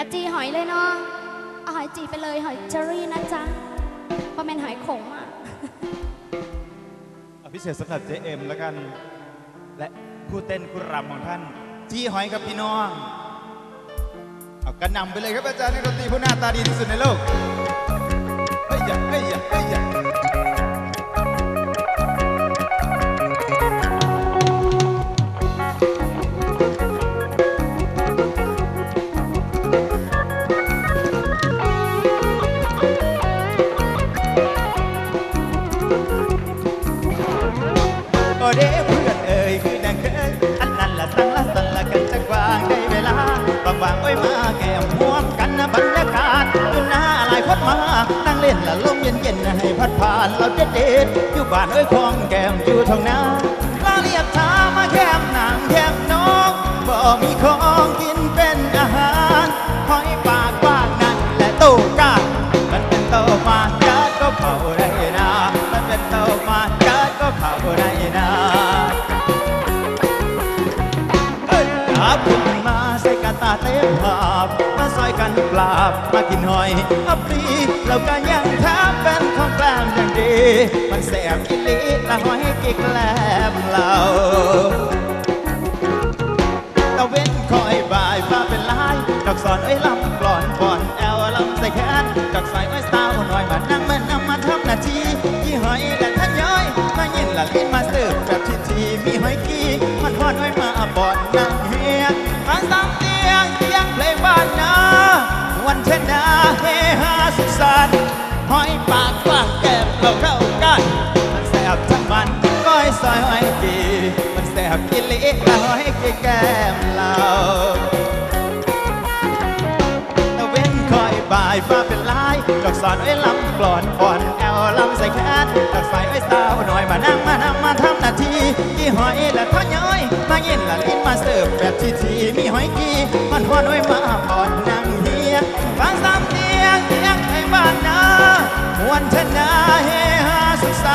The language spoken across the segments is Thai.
อจีหอยเลยเนาะเอาหอยจีไปเลยหอยเจอรี่นะจ๊ะเพราะเป็นหอยขมอะอาพิเศษสำหรับเจเอ็มแล้วกัน และคู่เต้นคู่รำของท่าน จีหอยกับพี่น้องเอากระนำไปเลยครับอาจารย์นักดนตรีผู้หน้าตาดีที่สุดในโลกเอ้ยอย่าเอ้ยอย่าเอ้ยอย่า กันจักวางได้เวลาบางวางๆโอ้ยมาแก้มพวมกันนะบรรยากาศอยู่หน้าหลายคนมา นั่งเล่นละลมเย็นๆให้พัดผ่านเราเด็ดเด็ดอยู่บ้านเอ้ยคองแก้มอยู่ทางนาลาเรียบทามาแก้มนางแก้มน้องบ่มีของ จับคุณมาใส่กระตาเต็มหาบมาซอยกันปราบมากินหอยอัปรีเราก็ยังแทบเป็นของแกล้มอย่างดี มันแสบกิลิละหอยกิกแกล้มเราตะเว้นคอยบ่ายฟ้าเป็นลายดอกสอนไอ้ลำกลอนก่อนแอลลำใส่แขนดอกใส่ไว้สาวหน่อยมานั่งมานำมาทำหน้าที่ยี่หอยและท่านย้อยมายินละลิ้นมาเสิร์ฟแบบทีทีมีหอยกี้มันทอดไว้มาบอดนั่ง สันหอยปากกว้างแก้มเราเข้ากัน มันแสบทั้งมันก้อยซอยหอยกีมันแสบกิลิละหอยกีแก้มเราตะเว้นคอยบ่ายฟ้าเป็นลายดอกสอนไว้ลำกลอนอ่อนแอวลำใส่แขนดอกใส่ไว้สาวหน่อย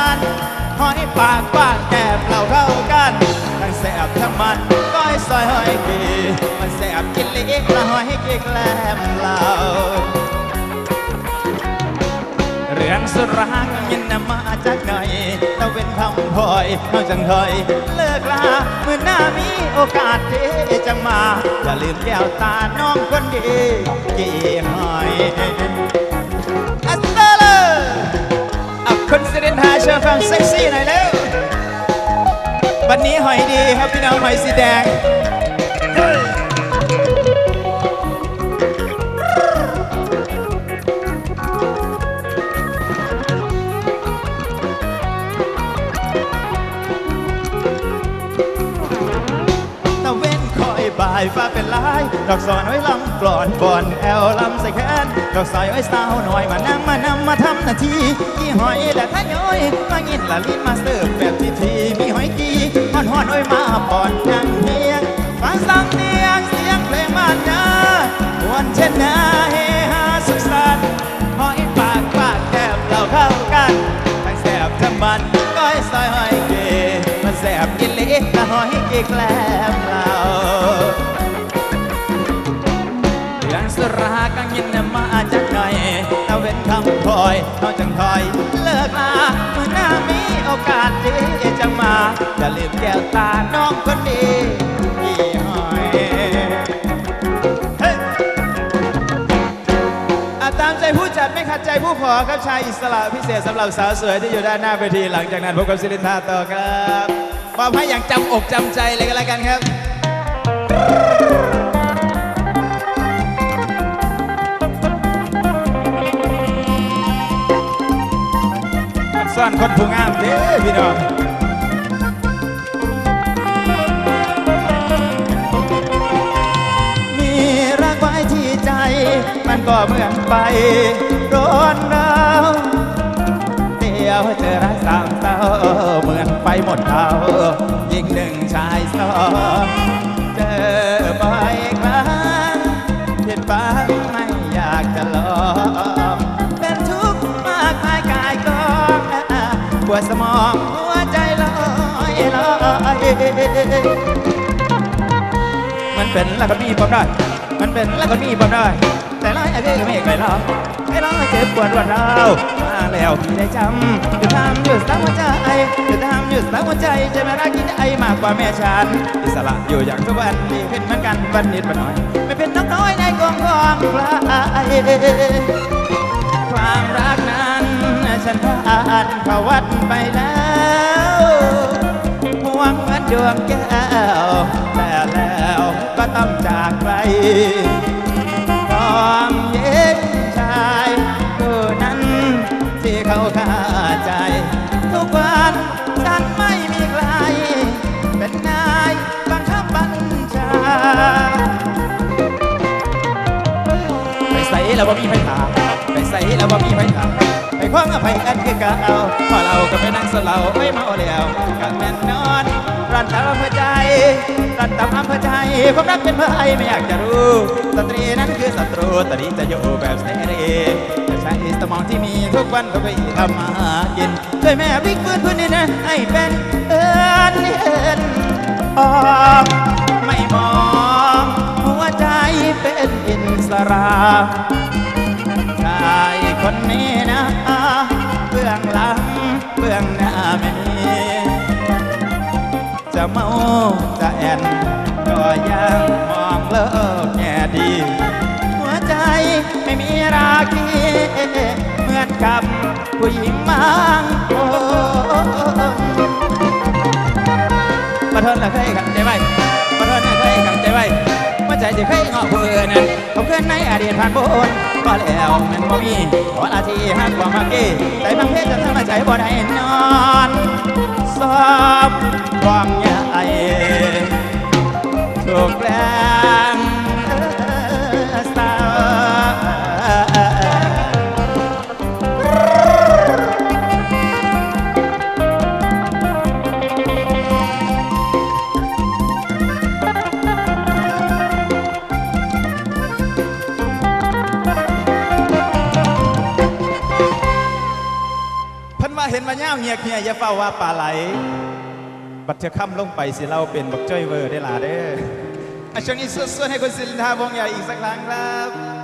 าสุขสันหอยปากปากแก้มเราเข้ากัน ทั้งแสบทั้งมันก้อยซอยหอยกีมันแสบกินเล็กละหอยกีแกล้มเราเรื่องสุราก็ยินนำมาจากไหนตะเวนคำพอยนอกจังถอยเลิกลาเมื่อหน้ามีโอกาสที่จะมา อย่าลืมแก้วตาน้องคนดีกี่หอยอัสเตอร์เลย หอยดีครับพี่น้องหอยสีแดงตะเว้นคอยบ่ายฟ้าเป็นลาย ดอกสอนไว้ลำกลอนก่อนแอลลำใส่แขน ดอกใส่ไว้สาวหน่อยมานั่งมานำมาทำหน้าที่กี่หอยและท่าย้อยมากินละลิ้นมาเสิร์ฟแบบทีทีมีหอยกี้ฮอนฮอนๆโอ้ยมาปอนนั่งเฮียงฟังซ้ำเนียงเสียงเพลงบ้านนาวันเช่นนาเฮฮาสุขสันต์หอยปากปากแก้มเราเข้ากันทั้งแสบทั้งมันก้อยซอยหอยเกมันแสบกินเล็กละหอยเกแกล้มเรา ขัดใจผู้ขอครับชายอิสระพิเศษสำหรับสาวสวยที่อยู่ด้านหน้าเวทีหลังจากนั้นพบกับศิรินทาต่อครับมอบให้อย่างจำอกจำใจเลยก็แล้วกันครับซ่อนคนผู้งามเด้อพี่น้อง มันก็เหมือนไปร้อนร้าวเดียวเจอรักสามเศร้าเหมือนไปหมดเขายิ่งหนึ่งชายสองเจอบ่อยครั้งผิดฟังไม่อยากจะลองเป็นทุกข์มากมายกายกองปวดสมองหัวใจลอยลอยมันเป็นแล้วก็มีความได้มันเป็นแล้วก็มีบ่ได้ แต่ร้อยอาคือก็ไม่เคยรอให้ร้องเจ็บปวดรวดร้ามาแล้วพี่ได้จำอยู่ทำอยู่สักหัวใจอยู่ทำอยู่สักหัวใจจะไม่รักกินไอมากกว่าแม่ฉันอิสระอยู่อย่างทุกวันดีขึ้นเหมือนกันวันนิดวันหน่อย ไม่เป็นน้องน้อยในกองกองปลายความรักนั้นฉันผ่านเขวัดไปแล้วห่วงเหมือนดวงแก้วแต่แล้วก็ต้องจากไป ความเย็นชายผู้นั้นที่เขาฆ่าใจ ทุกวันฉันไม่มีใคร เป็นนายบังคับบัญชาไปใส่แล้วว่ามีไฟถามไปใส่แล้วว่ามีไฟถามไปคว้างอภัยกันคือเก่าพอเราก็ไปนั่งสนเราไม่เมาแล้วกันแม่นนอน รันตามอำเภอใจรันตามอำเภอใจความรักเป็นเพื่อไอไม่อยากจะรู้สตรีนั้นคือศัตรูตอนนี้จะอยู่แบบเสรีจะใช้สมองที่มีทุกวันก็ไปทำมาหากินช่วยแม่พลิกฟื้นพื้นนี่นะให้เป็นเอินเอินออกไม่มองหัวใจเป็นอินสระชายคนนี้นะเบื้องหลังเบื้องหน้าไม่มี จะเมาจะแอนก็ยังมองเลิกแง่ดี หัวใจไม่มีราคีเหมือนกับผู้หญิงบางคนประทนละเคยกันใจไว้ประทนละเคยกันใจไว้หัวใจจะเคยงอผู้อื่นนั้นผมเพื่อนในอดีตผ่านพ้นก็แล้วมันบ่มีขอลาทีหักกว่ามากี้ใจบางเพศจะทำให้ใจบ่ได้นอนสอบความ เพันมาเห็นมาย่าเงียกเงียอย่าเฝ้าว่าปลาไหล บัดเธอค่ำลงไปสิเราเป็นบักจ้อยเวอร์ได้หล่ะเด้อช่วงนี้สวดๆให้คุณสิรินทาวงใหญ่อีกสักครั้งครับ